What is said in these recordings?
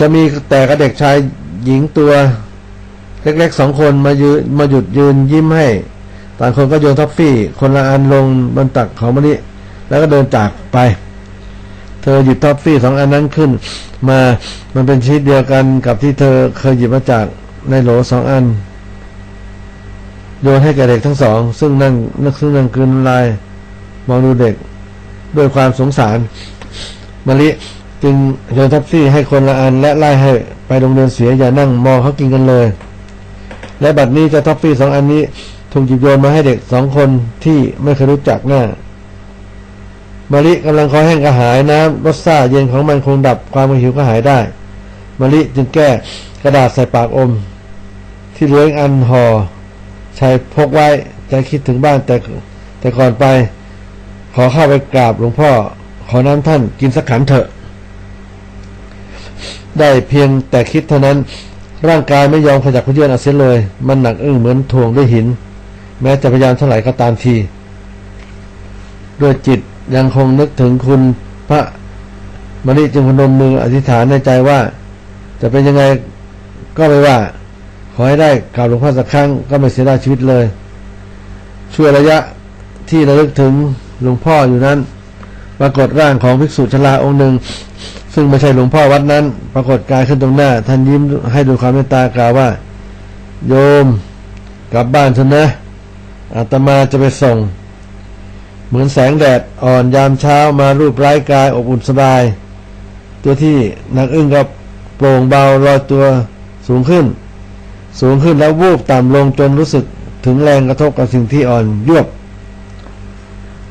จะมีแต่กับเด็กชายหญิงตัว เล็กๆสองคนมายืนมาหยุดยืนยิ้มให้ ต่างคนก็โยนท็อฟฟี่ คนละอันลงบนตักของมะลิแล้วก็เดินจากไป เธอหยิบท็อฟฟี่สองอันนั้นขึ้น มามันเป็นชนิดเดียวกันกับที่เธอเคยหยิบมาจากในโหลสองอัน โยนให้แก่เด็กทั้งสอง ซึ่งนั่งนึกซึ่งนั่งกลืนน้ำลายมองดูเด็ก ด้วยความสงสารมะลิ จึงโยนท็อฟฟี่ให้คนละอันและไล่ให้ไปโรงเรียนเสียอย่านั่งมองเขากินกันเลย และบัดนี้จะท็อฟฟี่สองอันนี้ถูกหยิบโยนมาให้เด็กสองคนที่ไม่เคยรู้จักหน้ามะลิกำลังคอแห้งกระหายน้ำรสซ่าเย็นของมันคงดับความหิวกระหายได้มะลิจึงแก้กระดาษใส่ปากอม ที่เหลืออีกอันห่อใช้พกไว้ใจคิดถึงบ้านแต่แต่ก่อนไป ขอเข้าไปกราบหลวงพ่อ ขอน้ำท่านกินสักขันเถอะ ได้เพียงแต่คิดเท่านั้น ร่างกายไม่ยอมขยับเขยื้อนเอาเสียเลย มันหนักอึ้งเหมือนถ่วงด้วยหิน แม้จะพยายามเท่าไหร่ก็ตามทีด้วยจิตยังคงนึกถึงคุณพระมณีจึงพนมมืออธิษฐานในใจว่า จะเป็นยังไงก็ไม่ว่า ขอให้ได้กราบหลวงพ่อสักครั้งก็ไม่เสียดายชีวิตเลย ช่วยระยะที่ระลึกถึงหลวงพ่ออยู่นั้น ปรากฏร่างของภิกษุชราองค์หนึ่ง ซึ่งไม่ใช่หลวงพ่อวัดนั้น ปรากฏกายขึ้นตรงหน้า ท่านยิ้มให้ด้วยความเมตตากล่าวว่า โยมกลับบ้านเถอะนะอาตมาจะไปส่ง เหมือนแสงแดดอ่อนยามเช้ามารูปร้ายกายอบอุ่นสบาย ตัวที่นักอึ้งก็โปร่งเบาลอยตัวสูงขึ้น สูงขึ้นแล้ววูบต่ำลงจนรู้สึกถึงแรงกระทบกับสิ่งที่อ่อนยวบ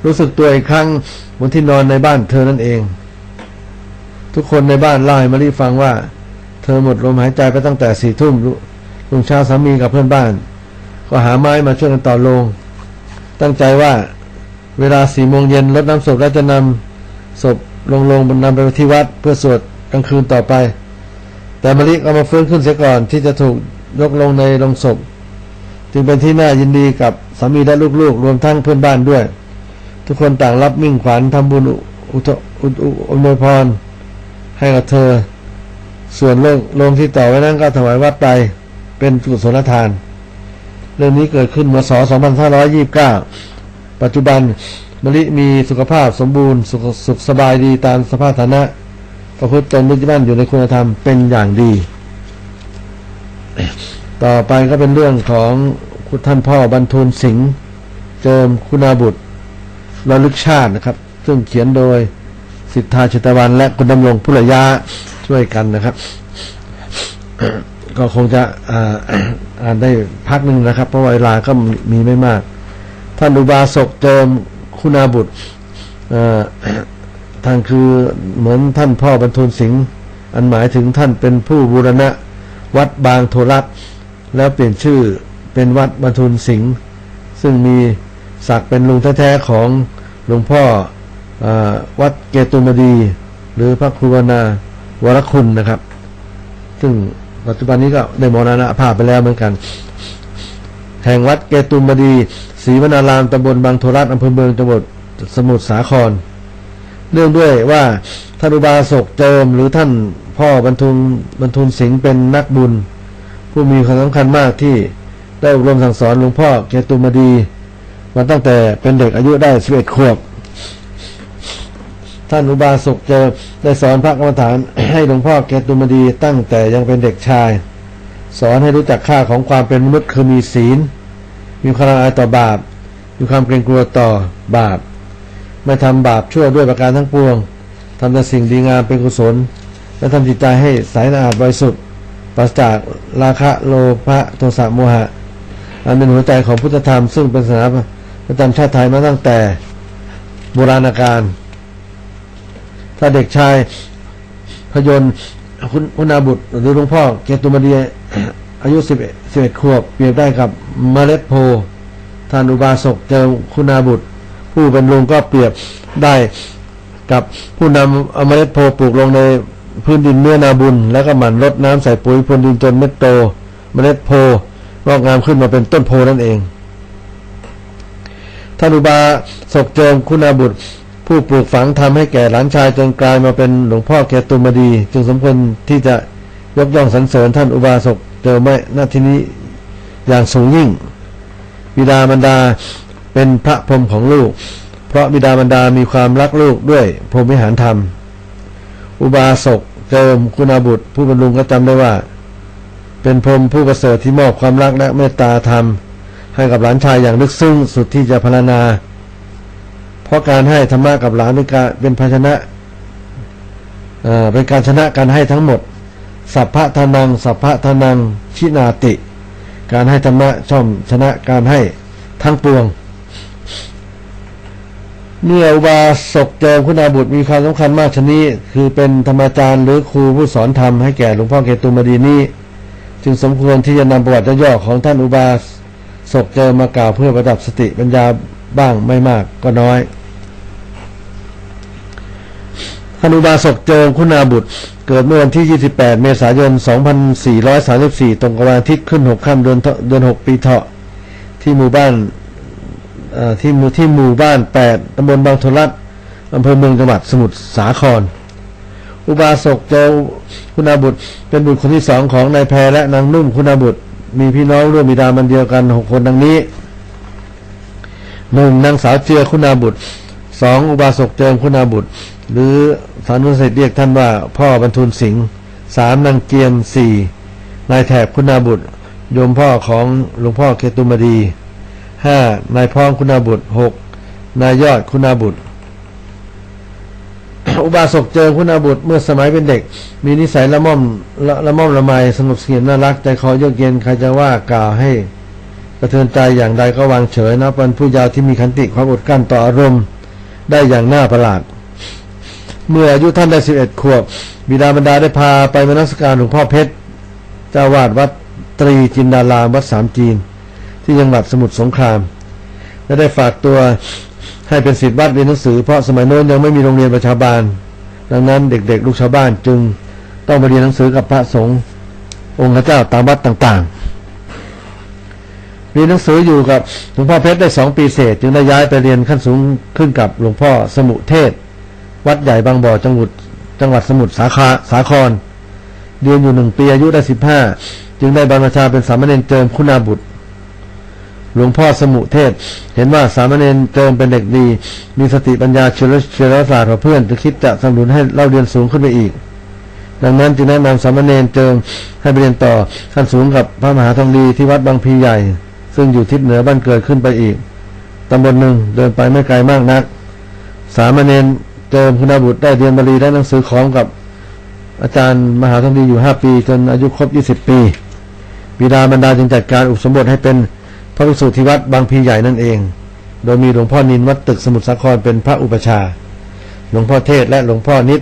รู้สึกตัวอีกครั้งบนที่นอนในบ้านเธอนั่นเอง ทุกคนในบ้านเล่าให้มารีฟังว่า เธอหมดลมหายใจไปตั้งแต่สี่ทุ่มลุงเช้าสามีกับเพื่อนบ้าน ก็หาไม้มาช่วยกันต่อลง ตั้งใจว่าเวลาสี่โมงเย็นรดน้ำศพแล้วจะนำศพลงลงนนำไปที่วัดเพื่อสวดกลางคืนต่อไป แต่มะลิก็มาฟื้นขึ้นเสียก่อนที่จะถูกยกลงในโลงศพ จึงเป็นที่น่ายินดีกับสามีและลูกๆ รวมทั้งเพื่อนบ้านด้วย ทุกคนต่างรับมิ่งขวัญทำบุญอุอุทอุนวยพร ให้กับเธอ ส่วนเรื่องโรงที่ต่อไว้นั้นก็ถวายวัดไปเป็นกุศลทาน เรื่องนี้เกิดขึ้นเมื่อศ2529 ปัจจุบันมลิมีสุขภาพสมบูรณ์สุขสุขสบายดีตามสภาพฐานะ ประพฤติตนมุ่งมั่นอยู่ในคุณธรรมเป็นอย่างดี ต่อไปก็เป็นเรื่องของคุณท่านพ่อบรรทุนสิงห์เจิมคุณาบุตรระลึกชาตินะครับ ซึ่งเขียนโดย สิทธาชิตวันและคุณดำรงพุรยาช่วยกันนะครับ ก็คงจะอ่านได้พักหนึ่งนะครับ เพราะเวลาก็มีไม่มาก ท่านอุบาสกเจิมคุณาบุตรท่านคือเหมือนท่านพ่อบรรทุนสิงห์อันหมายถึงท่านเป็นผู้บูรณะ วัดบางโทรัตแล้วเปลี่ยนชื่อเป็นวัดบรรทุนสิงห์ซึ่งมีศักดิ์เป็นลุงแท้ๆของหลวงพ่อ วัดเกตุมดี หรือพระครูวนา วรคุณนะครับ ซึ่งปัจจุบันนี้ก็ได้มรณะภาพไปแล้วเหมือนกัน แห่งวัดเกตุมดีศรีวนารามตำบลบางโทรัตอำเภอเมืองจังหวัดสมุทรสาคร เนื่องด้วยว่าท่านอุบาสกเจิมหรือท่านพ่อบรรทุนบรรทุนสิงห์เป็นนักบุญ ผู้มีความสำคัญมากที่ได้อบรมสั่งสอนหลวงพ่อเกตุมดีมาตั้งแต่เป็นเด็กอายุได้สิบเอ็ดขวบ ท่านอุบาสกเจอได้สอนพระกรรมฐานให้หลวงพ่อเกตุมดีตั้งแต่ยังเป็นเด็กชาย สอนให้รู้จักค่าของความเป็นมนุษย์คือมีศีล มีความละอายต่อบาป มีความเกรงกลัวต่อบาป ไม่ทำบาปชั่วด้วยประการทั้งปวงทำแต่สิ่งดีงามเป็นกุศล และทำจิตใจให้ใสสะอาดบริสุทธิ์ปราศจากราคะโลภะโทสะโมหะ อันเป็นหัวใจของพุทธธรรมซึ่งเป็นศาสนาประจำชาติไทยมาตั้งแต่โบราณกาล ถ้าเด็กชายพยนต์คุณคุณาบุตรหรือหลวงพ่อเกตุมดีอายุสิบสิบเอ็ดขวบเปรียบได้กับเมล็ดโพธิ์ท่านอุบาสกเจอคุณาบุตร ผู้เป็นลุงก็เปรียบได้กับผู้นำเอาเมล็ดโพธิ์ปลูกลงในพื้นดินเนื้อนาบุญ แล้วก็หมั่นรดน้ำใส่ปุ๋ยพรวนดินจนเม็ดโต เมล็ดโพธิ์งอกงามขึ้นมาเป็นต้นโพนั่นเองท่านอุบาสกเจิมคุณาบุตร ผู้ปลูกฝังทำให้แก่หลานชายจนกลายมาเป็นหลวงพ่อแกตุมดี จึงสมควรที่จะยกย่องสรรเสริญท่านอุบาสกเจอไม่หน้าที่นี้อย่างสูงยิ่ง บิดามารดาเป็นพระพรหมของลูก เพราะบิดามารดามีความรักลูกด้วยพรหมิหารธรรม อุบาสกเจิมคุณาบุตร ผู้บรรลุก็จำได้ว่า เป็นพรหมผู้ประเสริฐที่มอบความรักและเมตตาธรรม ให้กับหลานชายอย่างลึกซึ้งสุดที่จะพรรณนา ราะการให้ธรรมะกับหลานเป็นการเป็นภาชนะเป็นการชนะการให้ทั้งหมด สัพพะทานัง สัพพะทานัง ชินาติ การให้ธรรมะช่อมชนะการให้ทั้งปวง เมื่ออุบาสกเจิมคุณาบุตรมีความสำคัญมากชนี้ คือเป็นธรรมอาจารย์หรือครูผู้สอนธรรมให้แก่หลวงพ่อเกตุมดีนี้ จึงสมควรที่จะนำประวัติย่อของท่านอุบาสกเจิมมากล่าวเพื่อประดับสติปัญญาบ้างไม่มากก็น้อย ท่านอุบาสกเจิมคุณาบุตร เกิดเมื่อวันที่ 28 เมษายน 2434 ตรงกับวันอาทิตย์ขึ้น 6 ค่ำเดือนเดือน 6 ปีเถาะ ที่หมู่บ้านที่หมู่ที่หมู่บ้าน 8ตำบลบางทรัดอำเภอเมืองจังหวัดสมุทรสาคร อุบาสกเจ้าคุณาบุตร เป็นบุตรคนที่สองของนายแพรและนางนุ่มคุณาบุตร มีพี่น้องร่วมบิดามันเดียวกัน6คนดังนี้หนึ่งนางสาวเจือคุณาบุตรสองอุบาสกเจิมคุณาบุตร หรือ สานุสิทธิ์เรียกท่านว่าพ่อบรรทุนสิงห์สามนางเกียมสี่นายแถบคุณาบุตร โยมพ่อของหลวงพ่อเคตุมดีห้านายพ้องคุณาบุตรหกนายยอดคุณาบุตร อุบาสกเจอคุณาบุตรเมื่อสมัยเป็นเด็ก มีนิสัยละม่อมละละม่อมละไมสนุกสนานน่ารักใจคอเยือกเย็นใครจะว่ากล่าวให้กระเทือนใจอย่างใดก็วางเฉยนับเป็นผู้ยาวที่มีขันติความอดกลั้นต่ออารมณ์ ได้อย่างน่าประหลาด เมื่ออายุท่านได้สิบเอ็ดขวบบิดามารดาได้พาไปมนัสการหลวงพ่อเพชรเจ้าวาดวัดตรีจินดารามวัดสามจีน ที่จังหวัดสมุทรสงคราม และได้ฝากตัวให้เป็นศิษย์วัดเรียนหนังสือเพราะสมัยโน้นยังไม่มีโรงเรียนประชาบาล ดังนั้นเด็กๆ ลูกชาวบ้านจึงต้องไปเรียนหนังสือกับพระสงฆ์องค์พระเจ้าตามวัดต่างๆ เรียนหนังสืออยู่กับหลวงพ่อเพชรได้สองปีเศษ จึงได้ย้ายไปเรียนขั้นสูงขึ้นกับหลวงพ่อสมุเทศ วัดใหญ่บางบ่อจังหวัดจังหวัดสมุทรสาครสาคร เรียนอยู่หนึ่งปีอายุได้สิบห้าจึงได้บรรพชาเป็นสามเณรเจิมคุณาบุตร หลวงพ่อสมุเทศ เห็นว่าสามเณรเจิมเป็นเด็กดี มีสติปัญญาเฉลียวเฉลียวศาสตร์กว่าเพื่อนจะคิดจะสนับสนุนให้เล่าเรียนสูงขึ้นไปอีก ดังนั้นจึงแนะนำสามเณรเจิมให้ไปเรียนต่อขั้นสูงกับพระมหาทองดีที่วัดบางพีใหญ่ ซึ่งอยู่ทิศเหนือบ้านเกิดขึ้นไปอีกตำบลหนึ่งเดินไปไม่ไกลมากนัก สามเณร เจิมคุณบุตรได้เรียนบาลีได้หนังสือของกับอาจารย์มหาทองดีอยู่ห้าปี จนอายุครบยี่สิบปี บิดามารดาจึงจัดการอุปสมบทให้เป็นพระภิกษุที่วัดบางพีใหญ่นั่นเอง โดยมีหลวงพ่อนินวัดตึกสมุทรสาครเป็นพระอุปชา หลวงพ่อเทศและหลวงพ่อนิด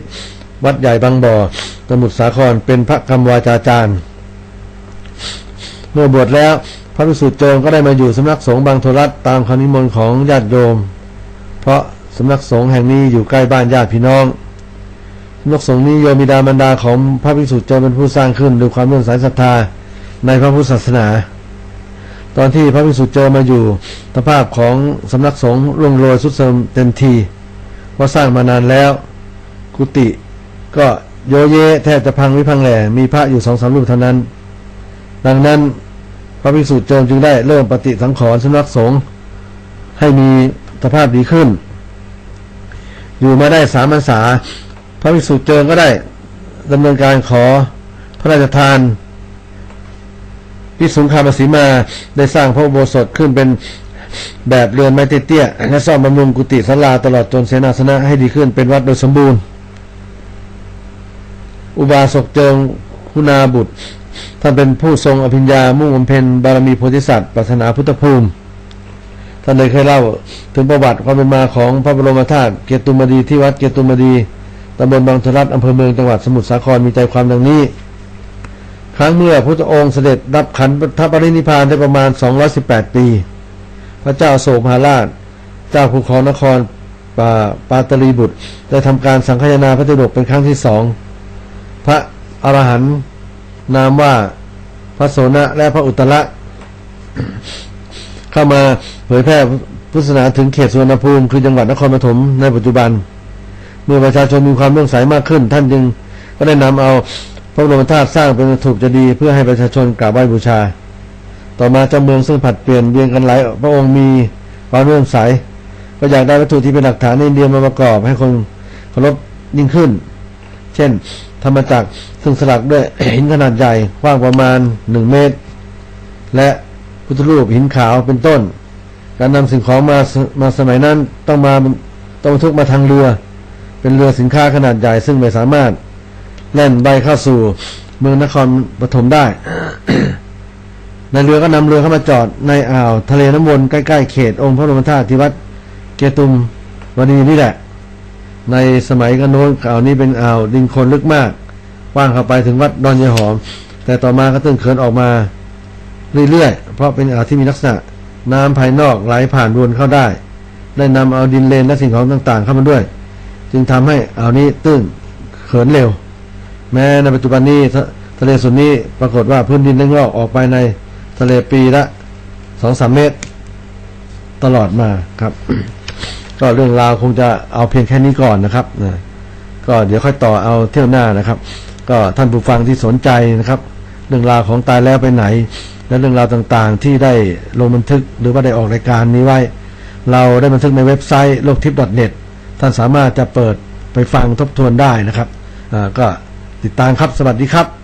วัดใหญ่บางบ่อสมุทรสาครเป็นพระกรรมวาจาจารย์ เมื่อบวชแล้วพระภิกษุโจงก็ได้มาอยู่สำนักสงฆ์บางโทรัตตามคำนิมนต์ของญาติโยม เพราะ สำนักสงฆ์แห่งนี้อยู่ใกล้บ้านญาติพี่น้องสำนักสงฆ์นี้โยมบิดามารดาของพระภิกษุจงเป็นผู้สร้างขึ้นด้วยความเลื่อมใสศรัทธาในพระพุทธศาสนา ตอนที่พระภิกษุโจอมาอยู่สภาพของสำนักสงฆ์ร่วงโรยสุดเสริมเต็มทีว่าสร้างมานานแล้ว กุฏิก็โยเยแทบจะพังวิพังแหล่มีพระอยู่สองสามรูปเท่านั้น ดังนั้นพระภิกษุโจมจึงได้เริ่มปฏิสังขรณ์สำนักสงฆ์ให้มีสภาพดีขึ้น อยู่มาได้สามพรรษา พระภิกษุโจมก็ได้ดำเนินการขอพระราชทานพิสุงคามสีมาได้สร้างพระโบสถขึ้นเป็นแบบเรือนไม้เตี้ยๆและซ่อมบำรุงกุฏิศาลาตลอดจนเสนาสนะให้ดีขึ้นเป็นวัดโดยสมบูรณ์ อุบาสกเจิงคุณาบุตร ท่านเป็นผู้ทรงอภิญญามุ่งบำเพ็ญบารมีโพธิสัตว์ปรารถนาพุทธภูมิ ท่านได้เคยเล่า ถึงประวัติความเป็นมาของพระบรมธาตุเกตุมดีที่วัดเกตุมดีตำบลบางทรัดอำเภอเมืองจังหวัดสมุทรสาครมีใจความดังนี้ ครั้งเมื่อพระองค์เสด็จรับขันธปรินิพานได้ประมาณ 218 ปี พระเจ้าโศมหาราช เจ้าภูเขานครปาปาตลีบุตร ได้ทำการสังฆนาพระติฎกเป็นครั้งที่สองพระอรหันต์นามว่าพระโสนะและพระอุตตระ เข้ามาเผยแพร่พุทธศาสนาถึงเขตสุวรรณภูมิคือจังหวัดนครปฐมในปัจจุบัน เมื่อประชาชนมีความเลื่อมใสมากขึ้น ท่านจึงก็ได้นำเอาพระบรมธาตุสร้างเป็นถูกจะดีเพื่อให้ประชาชนกราบไหว้บูชา ต่อมาเจ้าเมืองซึ่งผัดเปลี่ยนเวียนกันหลายพระองค์มีความเลื่อมใส ก็อยากได้วัตถุที่เป็นหลักฐานในอินเดียมาประกอบให้คนเคารพยิ่งขึ้น เช่น ธรรมจักรซึ่งสลักด้วยหินขนาดใหญ่กว้างประมาณหนึ่งเมตร และ พุทธรูปหินขาวเป็นต้น การนำสิ่งของมามาสมัยนั้นต้องมาต้องทุกมาทางเรือ เป็นเรือสินค้าขนาดใหญ่ซึ่งไม่สามารถแล่นใบเข้าสู่เมืองนครปฐมได้ ในเรือก็นำเรือเข้ามาจอดในอ่าวทะเลน้ำวนใกล้ๆเขตองค์พระบรมธาตุที่วัดเกตุมวันีนี่แหละ ในสมัยกันโน้นอ่าวนี้เป็นอ่าวดินคนลึกมากกว้างเข้าไปถึงวัดดอนยายหอม แต่ต่อมาก็ตื้นเขินออกมา เรื่อยๆ เพราะเป็นอ่าวที่มีลักษณะ น้ำภายนอกไหลผ่านวนเข้าได้ ได้นำเอาดินเลนและสิ่งของต่างๆ เข้ามาด้วย จึงทำให้อ่าวนี้ตื้นเขินเร็ว แม้ในปัจจุบันนี้ทะทะเลส่วนนี้ปรากฏว่าพื้นดินได้งอกออกไปในทะเลปีละสองสามเมตร ตลอดมาครับ ก็เรื่องราวคงจะเอาเพียงแค่นี้ก่อนนะครับนะก็เดี๋ยวค่อยต่อเอาเที่ยวหน้านะครับ ก็ท่านผู้ฟังที่สนใจนะครับ เรื่องราวของตายแล้วไปไหน และเรื่องราวต่างๆ ที่ได้ลงบันทึกหรือว่าได้ออกรายการนี้ไว้ เราได้บันทึกในเว็บไซต์โลกทิพย์ .net ท่านสามารถจะเปิดไปฟังทบทวนได้นะครับก็ติดตามครับสวัสดีครับ